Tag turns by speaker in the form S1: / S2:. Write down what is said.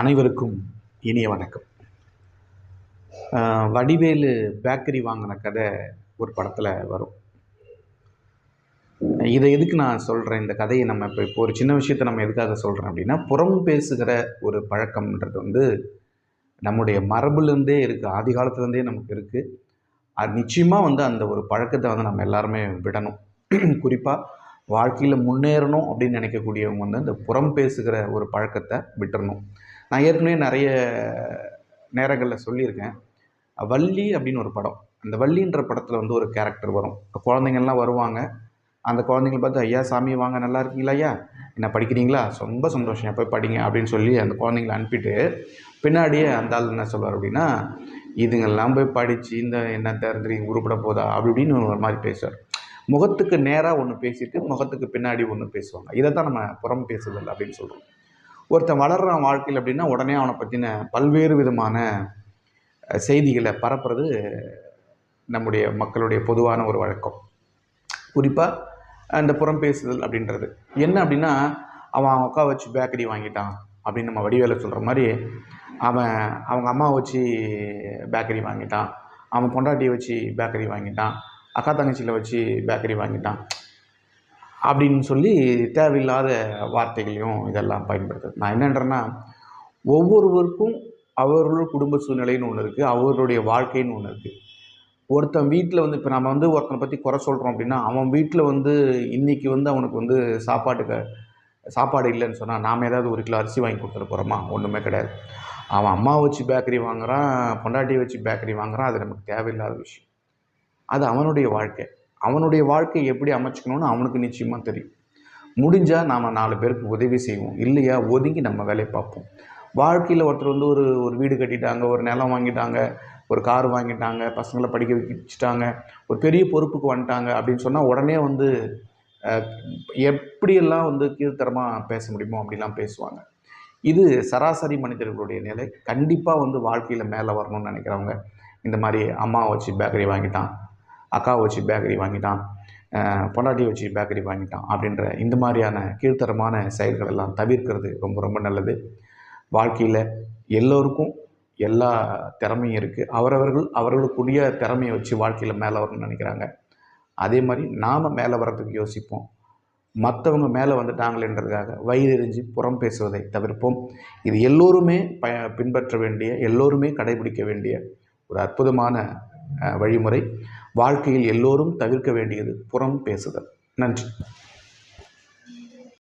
S1: அனைவருக்கும் இனிய வணக்கம். வடிவேலு பேக்கரி வாங்கின கதை ஒரு படத்தில் வரும். இதை எதுக்கு நான் சொல்கிறேன் இந்த கதையை நம்ம இப்போ இப்போ ஒரு சின்ன விஷயத்த நம்ம எதுக்காக சொல்கிறேன் அப்படின்னா புறம் பேசுகிற ஒரு பழக்கம்ன்றது வந்து நம்முடைய மரபுலேருந்தே இருக்குது ஆதி காலத்துலேருந்தே நமக்கு இருக்குது அது நிச்சயமாக வந்து அந்த ஒரு பழக்கத்தை வந்து நம்ம எல்லாருமே விடணும். குறிப்பாக வாழ்க்கையில் முன்னேறணும் அப்படின்னு நினைக்கக்கூடியவங்க வந்து இந்த புறம் பேசுகிற ஒரு பழக்கத்தை விட்டுறணும். நான் ஏற்கனவே நிறைய நேரங்களில் சொல்லியிருக்கேன். வள்ளி அப்படின்னு ஒரு படம். அந்த வள்ளின்ற படத்தில் வந்து ஒரு கேரக்டர் வரும். குழந்தைங்கள்லாம் வருவாங்க. அந்த குழந்தைங்கள பார்த்து ஐயா சாமி வாங்க நல்லா இருக்கீங்களா ஐயா? என்ன படிக்கிறீங்களா? ரொம்ப சந்தோஷம். போய் படிங்க அப்படின்னு சொல்லி அந்த குழந்தைங்கள அனுப்பிட்டு பின்னாடியே அந்த ஆள் என்ன சொல்வார் அப்படின்னா இதுங்கெல்லாம் போய் படித்து இந்த என்ன தெரிஞ்சு உருப்பட போதா? அப்படி இப்படின்னு ஒரு மாதிரி பேசுவார். முகத்துக்கு நேராக ஒன்று பேசிட்டு முகத்துக்கு பின்னாடி ஒன்று பேசுவாங்க. இதை தான் நம்ம புறம் பேசுதல் அப்படின்னு சொல்கிறோம் ஒருத்தன் வளர்கிறான் வாழ்க்கையில் அப்படின்னா உடனே அவனை பற்றின பல்வேறு விதமான செய்திகளை பரப்புறது நம்முடைய மக்களுடைய பொதுவான ஒரு வழக்கம். குறிப்பாக அந்த புறம் பேசுதல் அப்படின்றது. என்ன அப்படின்னா அவன் அவன் அக்கா வச்சு பேக்கரி வாங்கிட்டான் அப்படின்னு நம்ம வடிவேல சொல்கிற மாதிரி அவன் அவங்க அம்மா வச்சு பேக்கரி வாங்கிட்டான். அவன் பொண்டாட்டியை வச்சு பேக்கரி வாங்கிட்டான். அக்கா தங்கச்சியில் வச்சு பேக்கரி வாங்கிட்டான். அப்படின்னு சொல்லி தேவையில்லாத வார்த்தைகளையும் இதெல்லாம் பயன்படுத்துது நான் என்னன்றேன்னா ஒவ்வொருவருக்கும் அவர்களுடைய குடும்ப சூழ்நிலைன்னு ஒன்று இருக்குது அவர்களுடைய வாழ்க்கைன்னு ஒன்று இருக்குது ஒருத்தன் வீட்டில் வந்து இப்போ நம்ம வந்து ஒருத்தனை பற்றி குறை சொல்கிறோம் அப்படின்னா அவன் வீட்டில் வந்து இன்றைக்கி வந்து அவனுக்கு வந்து சாப்பாட்டுக்கு சாப்பாடு இல்லைன்னு சொன்னால் நாம் ஏதாவது ஒரு கிலோ அரிசி வாங்கி கொடுத்துட்டு போகிறோமா ஒன்றுமே கிடையாது. அவன் அம்மா வச்சு பேக்கரி வாங்குகிறான் பொண்டாட்டியை வச்சு பேக்கரி வாங்குகிறான் அது நமக்கு தேவையில்லாத விஷயம். அது அவனுடைய வாழ்க்கை. அவனுடைய வாழ்க்கையை எப்படி அமைச்சிக்கணும்னு அவனுக்கு நிச்சயமாக தெரியும். முடிஞ்சால் நாம் நாலு பேருக்கு உதவி செய்வோம். இல்லையா? ஒதுங்கி நம்ம வேலையை பார்ப்போம். வாழ்க்கையில் ஒருத்தர் வந்து ஒரு ஒரு வீடு கட்டிட்டாங்க ஒரு நிலம் வாங்கிட்டாங்க ஒரு கார் வாங்கிட்டாங்க பசங்களை படிக்க வச்சுட்டாங்க ஒரு பெரிய பொறுப்புக்கு வந்துட்டாங்க அப்படின்னு சொன்னால் உடனே வந்து எப்படியெல்லாம் வந்து கீழ்த்தரமாக பேச முடியுமோ அப்படிலாம் பேசுவாங்க. இது சராசரி மனிதர்களுடைய நிலை. கண்டிப்பாக வந்து வாழ்க்கையில் மேலே வரணும்னு நினைக்கிறவங்க இந்த மாதிரி அம்மாவை வச்சு பேக்கரி வாங்கிட்டான் அக்காவை வச்சு பேக்கரி வாங்கிட்டான். பொண்டாட்டியை வச்சு பேக்கரி வாங்கிட்டான் அப்படின்ற இந்த மாதிரியான கீழ்த்தரமான செயல்கள் எல்லாம் தவிர்க்கிறது ரொம்ப ரொம்ப நல்லது. வாழ்க்கையில் எல்லோருக்கும் எல்லா திறமையும் இருக்குது அவரவர்கள் அவர்களுக்குரிய திறமையை வச்சு வாழ்க்கையில் மேலே வரணும்னு நினைக்கிறாங்க. அதே மாதிரி நாம் மேலே வர்றதுக்கு யோசிப்போம். மற்றவங்க மேலே வந்துட்டாங்களேன்றதுக்காக வயிறு எரிஞ்சு புறம் பேசுவதை தவிர்ப்போம். இது எல்லோருமே ப பின்பற்ற வேண்டிய எல்லோருமே கடைபிடிக்க வேண்டிய ஒரு அற்புதமான வழிமுறை. வாழ்க்கையில் எல்லோரும் தவிர்க்க வேண்டியது புறம் பேசுதல். நன்றி.